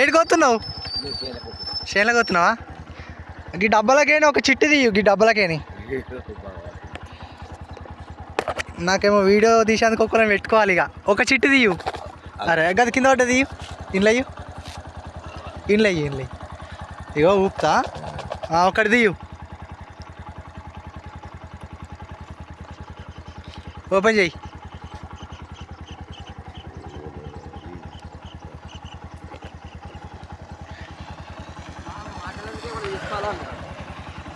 ఏడుకోతున్నావు చేనులో కొత్తున్నావా ఈ డబ్బలకేని ఒక చిట్టి తీయు ఈ డబ్బలకేని. నాకేమో వీడియో తీసేందుకు ఒక్కరిని పెట్టుకోవాలి ఇక. ఒక చిట్టి తీయు. అరే గది కింద పడ్డ తీయు. ఇండ్లయ్యు ఇండ్లయ్యి ఇండ్లయ్యి ఇగో ఊపుతా. ఒకటి తీయు. ఓపెన్ చెయ్యి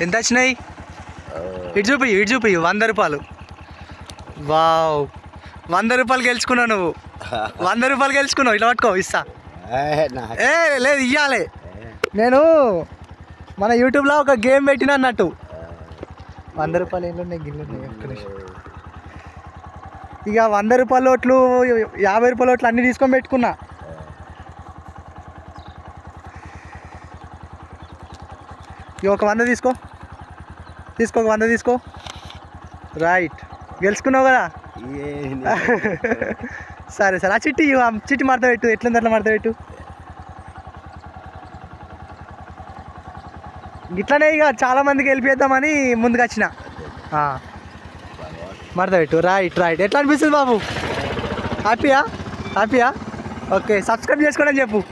ఎంత వచ్చినాయి? ఇటు చూపి ఇటు చూపి వంద రూపాయలు. వావ్. వంద రూపాయలు గెలుచుకున్నావు నువ్వు. వంద రూపాయలు గెలుచుకున్నావు. ఇట్లా పట్టుకో ఇస్తా. ఏ లేదు ఇయ్యాలి. నేను మన యూట్యూబ్లో ఒక గేమ్ పెట్టిన అన్నట్టు. వంద రూపాయలు ఏళ్ళు ఉన్నాయి గిన్నెలు ఉన్నాయి ఒక్క నిమిషం. ఇక వంద రూపాయల నోట్లు యాభై రూపాయల నోట్లు అన్నీ తీసుకొని పెట్టుకున్నా. ఇక ఒక వంద తీసుకో. తీసుకో ఒక వంద తీసుకో. రైట్ గెలుచుకున్నావు కదా? సరే సరే. ఆ చిట్టి చిట్టి మడత పెట్టు. ఎట్లుంది అట్లా మడత పెట్టు. ఇట్లనే ఇక చాలా మందికి వెళ్ళిపోద్దామని ముందుకు వచ్చిన. ఆ. మడత పెట్టు. రైట్ రైట్ ఎట్లా అనిపిస్తుంది బాబు? హ్యాపీయా హ్యాపీయా ఓకే సబ్స్క్రైబ్ చేసుకోండి అని చెప్పు.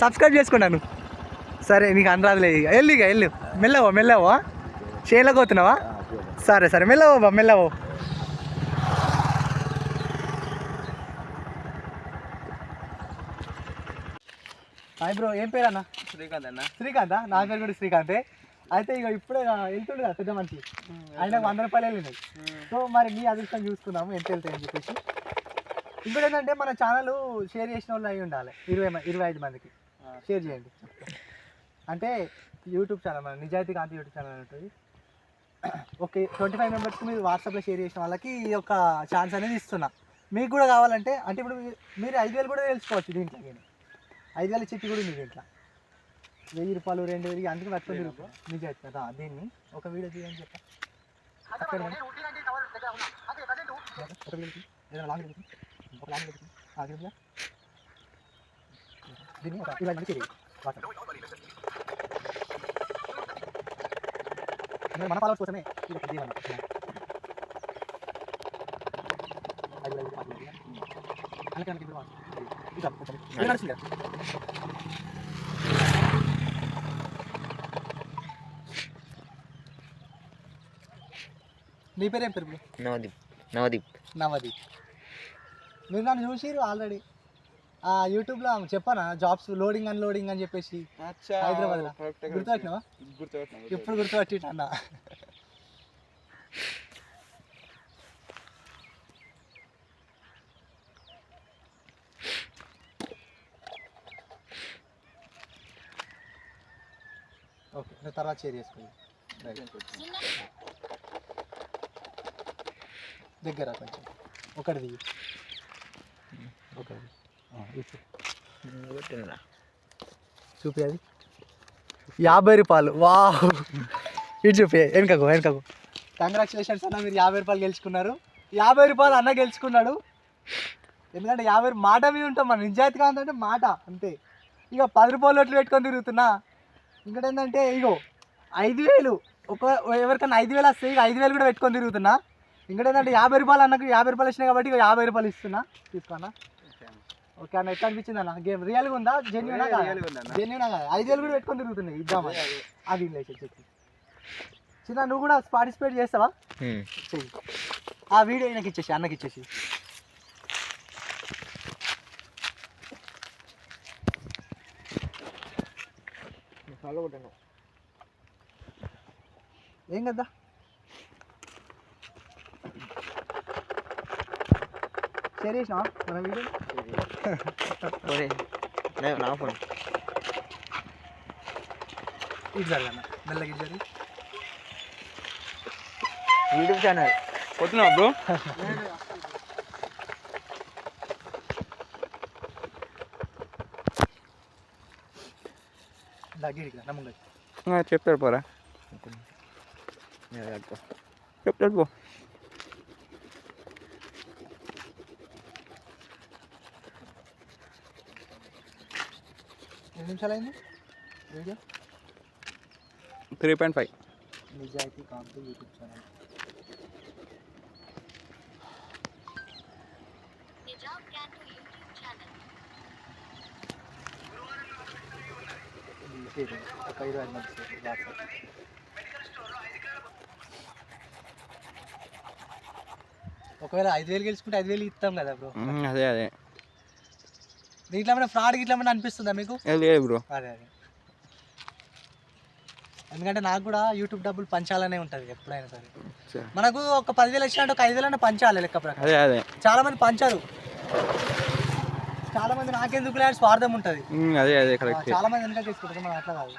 సబ్స్క్రైబ్ చేసుకున్నాను సరే నీకు అనరాదులే ఇక. వెళ్ళు ఇక వెళ్ళు. మెల్లవో మెల్లవో. చేనులోకి పోతున్నావా? సరే సరే. మెల్లవో బా మెల్లవో. హాయ్ బ్రో ఏం పేరు అన్న శ్రీకాంత్ అన్న. శ్రీకాంత్? నా పేరు కూడా శ్రీకాంతే. అయితే ఇక ఇప్పుడే వెళ్తుండే కదా పెద్ద మనిషి. ఆయన వంద రూపాయలు వెళ్ళినాయి సో మరి మీ అదృష్టం చూసుకుందాము ఎంత వెళ్తాయని చెప్పేసి. ఇంకోటి ఏంటంటే మన ఛానల్ షేర్ చేసిన వాళ్ళు అయి ఉండాలి. ఇరవై ఇరవై ఐదు మందికి. షేర్ చేయండి. అంటే యూట్యూబ్ ఛానల్ మన నిజాయితీ కాంతి యూట్యూబ్ ఛానల్ ఉంటుంది. ఓకే ట్వంటీ ఫైవ్ మెంబర్స్కి మీరు వాట్సాప్లో షేర్ చేసిన వాళ్ళకి ఈ యొక్క ఛాన్స్ అనేది ఇస్తున్నా. మీకు కూడా కావాలంటే అంటే ఇప్పుడు మీరు ఐదు వేలు కూడా తెలుసుకోవచ్చు దీంట్లో కానీ. ఐదు వేల చిట్టి కూడా ఉంది దీంట్లో. వెయ్యి రూపాయలు రెండు వేలు అందుకే పట్టుకొని రూపాయలు? నిజాయితీ కదా దీన్ని ఒక వీడియో తీయని చెప్పా. అక్కడ. ఒక వీడియో లాంగ్. ఒక లాంగ్. దీన్ని ఇలా వాట్సాప్ నేను మన ఫాలోవర్స్ కోసమే ఇది ఒకటి తీయమన్నా. ఐదు వేలు, ఐదు వేలు. అందుకే అందుకే ఇప్పుడు వాట్సాప్. ఇది చాలు, కొంచెం. ఇది నడుస్తుంది కదా. నీ పేరు ఏం పేరు బ్రో? నవదీప్ నవదీప్ నవదీప్ మీరు నన్ను చూసిరు ఆల్రెడీ ఆ యూట్యూబ్లో చెప్పానా? జాబ్స్ లోడింగ్ అన్లోడింగ్ అని చెప్పేసి హైదరాబాద్లో. గుర్తుపట్టినావా? ఇప్పుడు గుర్తుపట్టి అన్న. ఓకే నేను తర్వాత షేర్ చేసుకోండి దగ్గర కొంచెం. ఒకటి దిగి ఒకటి చూపి అది యాభై రూపాయలు. వా ఇటు చూపి వెనకకు వెనకకు. కంగ్రాచులేషన్స్ అన్న మీరు యాభై రూపాయలు గెలుచుకున్నారు. యాభై రూపాయలు అన్న గెలుచుకున్నాడు. ఎందుకంటే యాభై మాట మీద ఉంటాం మన. నిజాయితీగా ఉందంటే మాట అంతే. ఇక పది రూపాయలు నోట్లు పెట్టుకొని తిరుగుతున్నా. ఇంకోటి ఏంటంటే ఇగో ఐదు వేలు. ఒక ఎవరికైనా ఐదు వేలు వస్తాయి ఇక ఐదు వేలు కూడా పెట్టుకొని తిరుగుతున్నా. ఇంకోటి ఏంటంటే యాభై రూపాయలు అన్నకు యాభై రూపాయలు వచ్చినాయి కాబట్టి ఇక యాభై రూపాయలు ఇస్తున్నా. తీసుకున్నా ఓకే అన్న ఎట్లా అనిపించింది అన్న? గేమ్ జెన్యునా Real గా ఉంది అన్న. జెన్యునా కాదు? ఐదు వేలు కూడా పెట్టుకొని తిరుగుతున్నాయి ఇద్దామని అది చెప్పి చిన్న నువ్వు కూడా పార్టిసిపేట్ చేస్తావా? ఆ వీడియో ఆయనకి ఇచ్చేసి అన్నకి ఇచ్చేసి. ఏం కదా? షేర్ చేసినావా మన వీడియో నా ఫోన్ ఇటు జరగన్న మెల్లగా ఇటు జరిగి యూట్యూబ్ ఛానల్ పోతున్నావా బ్రో దగ్గరికి రా నమ్ముగా చెప్తాడు పోరా చెప్తాడు పో నిమిషాలు అయింది వీడియో త్రీ పాయింట్ ఫైవ్ నిజాయితీ కాంతి YouTube channel Nizam camp YouTube channel ఇది ఒక ఇరవై ఐదు మంది వాట్సాప్ ఒకవేళ ఐదు వేలు గెలుచుకుంటే ఐదు వేలు ఇస్తాం కదా బ్రో అదే అదే దీంట్లో ఏమైనా ఫ్రాడ్ గిట్లా ఏమైనా అనిపిస్తుందా మీకు? ఏ లేదు బ్రో. అదే అదే. ఎందుకంటే నాకు కూడా యూట్యూబ్ డబ్బులు పంచాలనే ఉంటుంది ఎప్పుడైనా సరే. మనకు ఒక పదివేలు వచ్చినట్టు ఒక ఐదు వేలు పంచాలి లెక్క ప్రకారం. అదే అదే. చాలా మంది పంచారు. చాలా మంది నాకెందుకు స్వార్థం ఉంటుంది. అదే అదే కరెక్ట్ చాలా మంది వెనక తీసుకుంటారు? మనం అట్లా కాదు.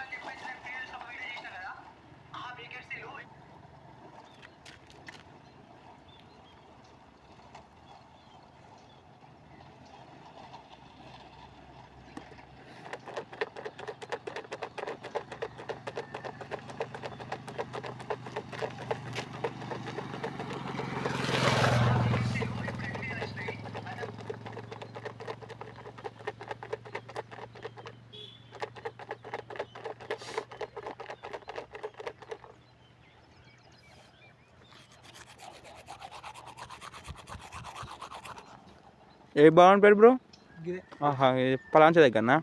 ఏ బాగుంది పేరు బ్రో ఇదే ఆహా ఇది పలాంచ దగ్గరనా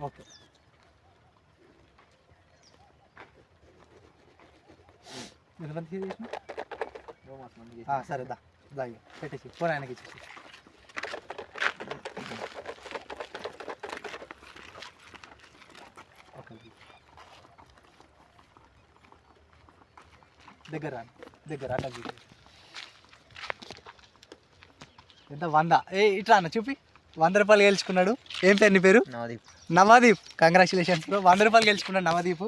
ఓకే ఎంతమంది చేసిన? సరే దా. దా పెట్టేసి ఫోన్ ఆయనకి ఇచ్చేసి. దగ్గర. దగ్గర ఎంత? వంద. ఏ ఇట్లా అన్న చూపి. వంద రూపాయలు గెలుచుకున్నాడు. ఏం పేరు నీ పేరు? నవదీప్. నవదీప్. కంగ్రాచులేషన్స్ వంద రూపాయలు గెలుచుకున్నాడు నవదీప్.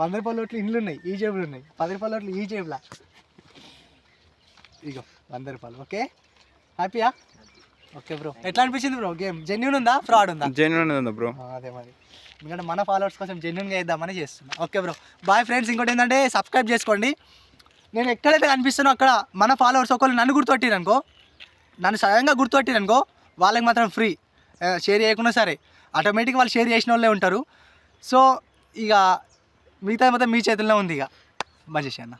వంద రూపాయల నోట్లు ఇండ్లు ఉన్నాయి ఈ జేబులు ఉన్నాయి. పది రూపాయల నోట్లు ఈ జేబులా? ఇగో వంద రూపాయలు ఓకే? హ్యాపీయా? Okay bro. ఎట్లా అనిపించింది బ్రో గేమ్? జెన్యున్ ఉందా? ఫ్రాడ్ ఉందా? జెన్యున్ ఉంది బ్రో. అదే మరి. ఎందుకంటే మన ఫాలోవర్స్ కోసం జెన్యున్గా వేద్దామని చేస్తున్నా. Okay bro. బాయ్ ఫ్రెండ్స్ ఇంకోటి ఏంటంటే సబ్స్క్రైబ్ చేసుకోండి. నేను ఎక్కడైతే కనిపిస్తానో అక్కడ మన ఫాలోవర్స్ ఒకళ్ళు నన్ను గుర్తుపట్టిరు అనుకో నన్ను స్వయంగా గుర్తుపట్టిరు అనుకో వాళ్ళకి మాత్రం ఫ్రీ షేర్ చేయకుండా సరే. ఆటోమేటిక్ వాళ్ళు షేర్ చేసిన వాళ్ళే ఉంటారు. సో ఇక మిగతా మొత్తం మీ చేతుల్లో ఉంది ఇక. మంచి అన్న.